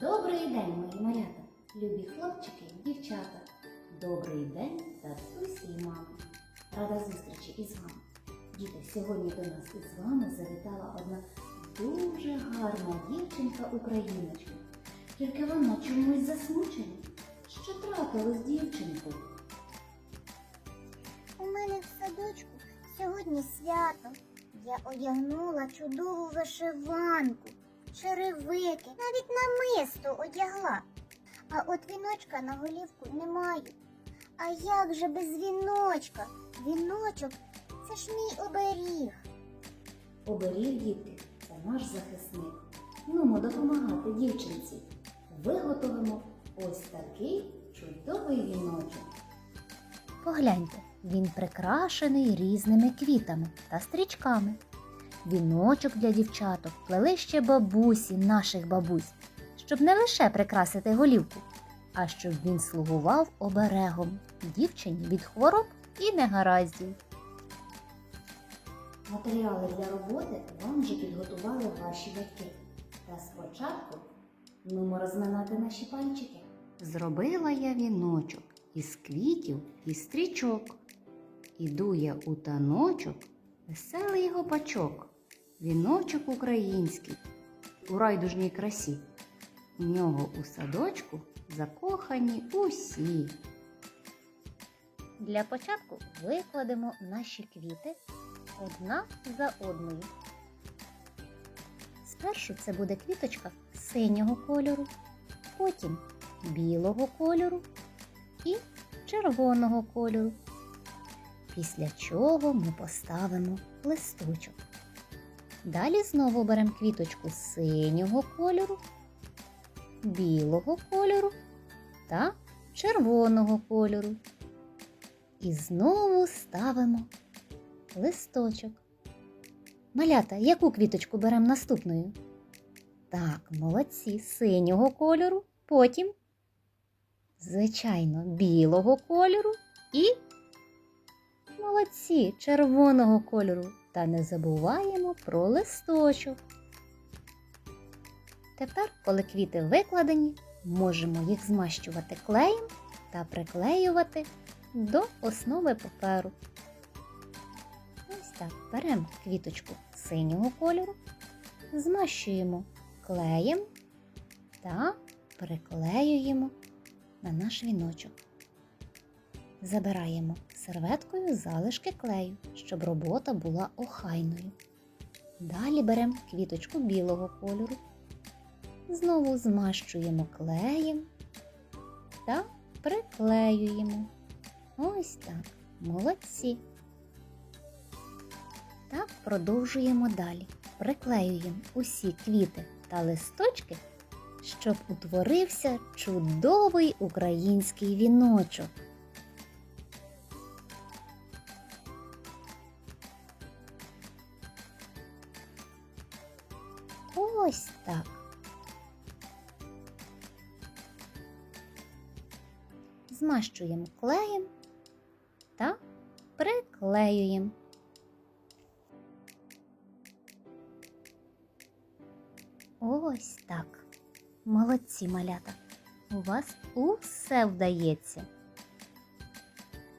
Добрий день, мої малята, любі хлопчики і дівчата. Добрий день, татусі і мами. Рада зустрічі із вами. Діти, сьогодні до нас із вами завітала одна дуже гарна дівчинка україночка. Тільки вона чомусь засмучена. Що трапилось з дівчинкою? У мене в садочку сьогодні свято. Я одягнула чудову вишиванку, черевики, навіть намисто одягла. А от віночка на голівку не маю. А як же без віночка? Віночок це ж мій оберіг. Оберіг дітки, це наш захисник. Нумо допомагати дівчинці. Виготовимо ось такий чудовий віночок. Погляньте, він прикрашений різними квітами та стрічками. Віночок для дівчаток плели ще бабусі наших бабусь, щоб не лише прикрасити голівку, а щоб він слугував оберегом дівчині від хвороб і негараздів. Матеріали для роботи вам вже підготували ваші батьки. Та спочатку нумо розминати наші пальчики. Зробила я віночок із квітів і стрічок. Іду я у таночок, веселий гопачок. Віночок український у райдужній красі. У нього у садочку закохані усі. Для початку викладемо наші квіти одна за одною. Спершу це буде квіточка синього кольору, потім білого кольору і червоного кольору. Після чого ми поставимо листочок. Далі знову беремо квіточку синього кольору, білого кольору та червоного кольору. І знову ставимо листочок. Малята, яку квіточку беремо наступною? Так, молодці, синього кольору, потім, звичайно, білого кольору і молодці, червоного кольору. Та не забуваємо про листочок. Тепер, коли квіти викладені, можемо їх змащувати клеєм та приклеювати до основи паперу. Ось так беремо квіточку синього кольору, змащуємо клеєм та приклеюємо на наш віночок. Забираємо серветкою залишки клею, щоб робота була охайною. Далі беремо квіточку білого кольору, знову змащуємо клеєм та приклеюємо. Ось так. Молодці. Так продовжуємо далі. Приклеюємо усі квіти та листочки, щоб утворився чудовий український віночок. Ось так. Змащуємо клеєм та приклеюємо. Ось так. Молодці малята. У вас усе вдається.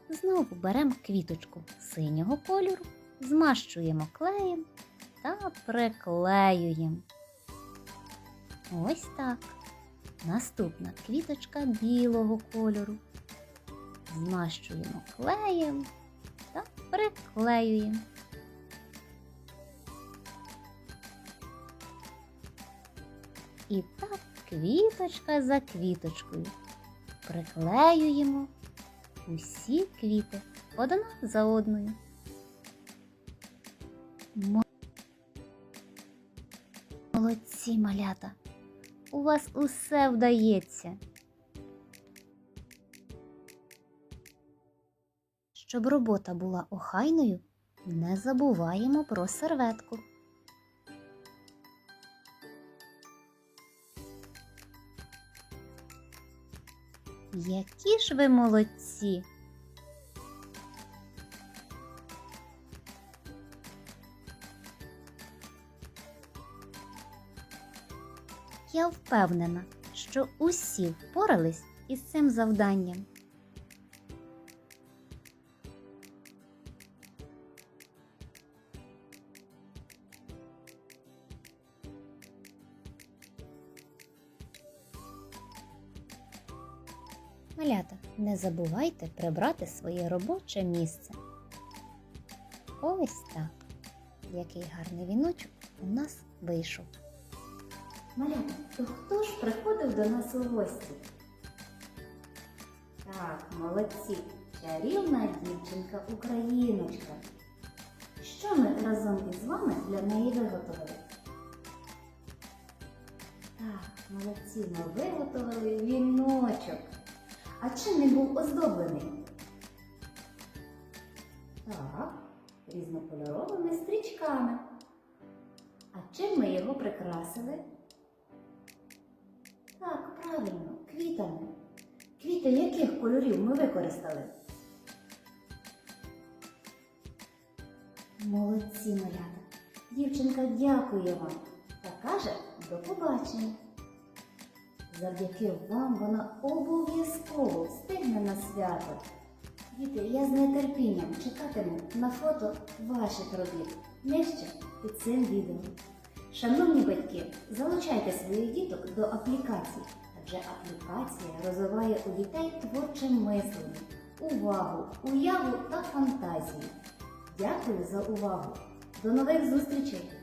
Знову беремо квіточку синього кольору, змащуємо клеєм та приклеюємо. Ось так. Наступна квіточка білого кольору. Змащуємо клеєм та приклеюємо. І так квіточка за квіточкою. Приклеюємо усі квіти одна за одною. Молодці малята. У вас усе вдається. Щоб робота була охайною, не забуваємо про серветку. Які ж ви молодці! Я впевнена, що усі впорались із цим завданням. Малята, не забувайте прибрати своє робоче місце. Ось так. Який гарний віночок у нас вийшов. Малята, то хто ж приходив до нас у гості? Так, молодці, чарівна дівчинка Україночка. Що ми разом із вами для неї виготовили? Так, молодці, ми виготовили віночок. А чим він був оздоблений? Так, різнокольоровими стрічками. А чим ми його прикрасили? Правильно, квітами. Квіти яких кольорів ми використали? Молодці, малята. Дівчинка дякує вам та каже до побачення. Завдяки вам вона обов'язково встигне на свято. Діти, я з нетерпінням чекатиму на фото ваших робіт нижче під цим відео. Шановні батьки, залучайте своїх діток до аплікацій, адже аплікація розвиває у дітей творче мислення, увагу, уяву та фантазію. Дякую за увагу! До нових зустрічей!